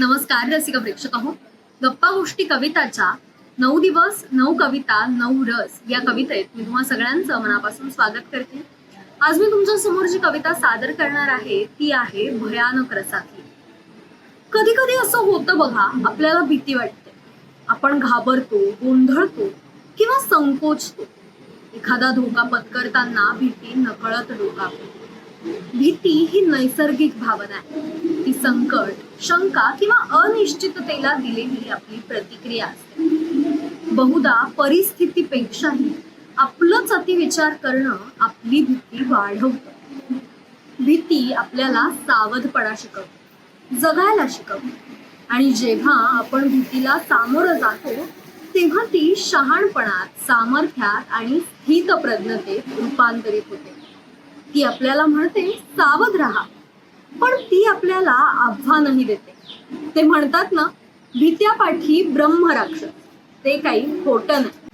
नमस्कार रसिक प्रेक्षक आहो. गप्पा गोष्टी कविताच्या नऊ दिवस नऊ कविता नऊ रस या कवितेत मी तुम्हा सगळ्यांचं मनापासून स्वागत करते. आज मी तुमच्यासमोर जी कविता सादर करणार आहे ती आहे भयानक रसातली. कधी कधी असं होतं बघा आपल्याला भीती वाटते. आपण घाबरतो गोंधळतो किंवा संकोचतो. एखादा धोका पत्करताना भीती नकळत डोकावतो. भीती ही नैसर्गिक भावना आहे. ती संकट शंका किंवा अनिश्चिततेला दिलेली आपली प्रतिक्रिया असते. बहुधा परिस्थितीपेक्षाही आपलंच अतिविचार करणं आपली भीती वाढवतं. भीती आपल्याला सावधपणा शिकवते जगायला शिकवते. आणि जेव्हा आपण भीतीला सामोरं जातो तेव्हा ती शहाणपणात सामर्थ्यात आणि स्थितप्रज्ञतेत रूपांतरित होते. ती आपल्याला म्हणते सावध राहा. पण ती आपल्याला आव्हानही देते. ते म्हणतात ना भीत्यापाठी ब्रह्म राक्षस. ते काही खोट नाही.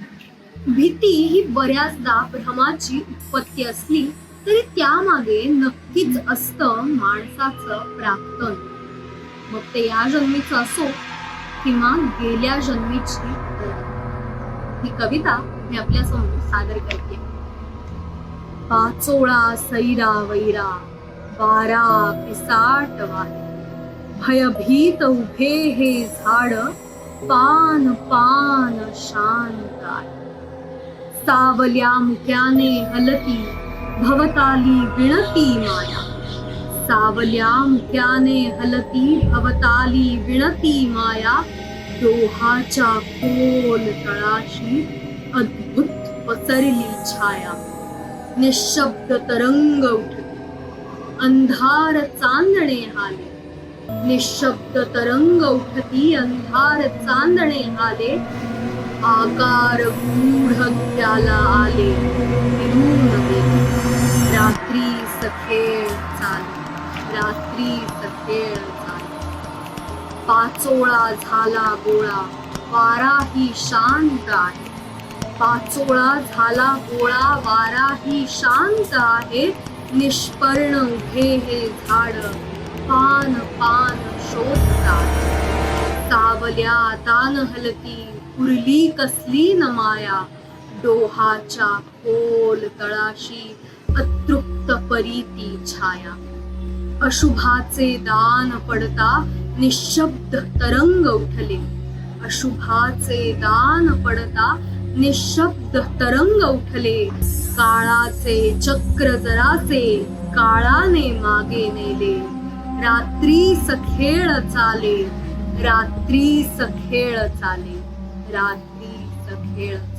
भीती ही बऱ्याचदा भ्रमाची उत्पत्ती असली तरी त्यामागे नक्कीच असतं माणसाचं प्राक्तन मग ते या जन्मीचं असो किंवा गेल्या जन्मीची ही कविता मी आपल्यासमोर सादर करते. पाचोळा सैरा वैरा बारा पिसाट वारे. भयभीत उभे हे झाड पान पान शांत सावल्या मुक्याने हलती भवताली विणती माया. सावल्या मुक्याने हलती भवताली विणती माया. डोहाच्या खोल तळाशी अद्भुत पसरली छाया. निशब्द तरंग उठले. अंधार चांदणे हाले निशब्द तरंग उठती अंधार चांदणे हाले आकार गूढ त्याला आले. रात्री सखेळ चाले. रात्री सखेळ चाले. पाचोळा झाला गोळा. वाराही शांत आहे. पाचोळा झाला गोळा वारा ही शांत आहे निष्पर्ण उभे हे झाड. पान पान शोधतात सावल्या तान हलती उरली कसली न माया. डोहाच्या खोल तळाशी अतृप्त परीती छाया. अशुभाचे दान पडता निशब्द तरंग उठले. अशुभाचे दान पडता निशब्द तरंग उठले. काळाचे चक्र जराचे काळाने मागे नेले. रात्री सखेळ चाले. रात्री सखेळ चाले. रात्री सखेळ चाले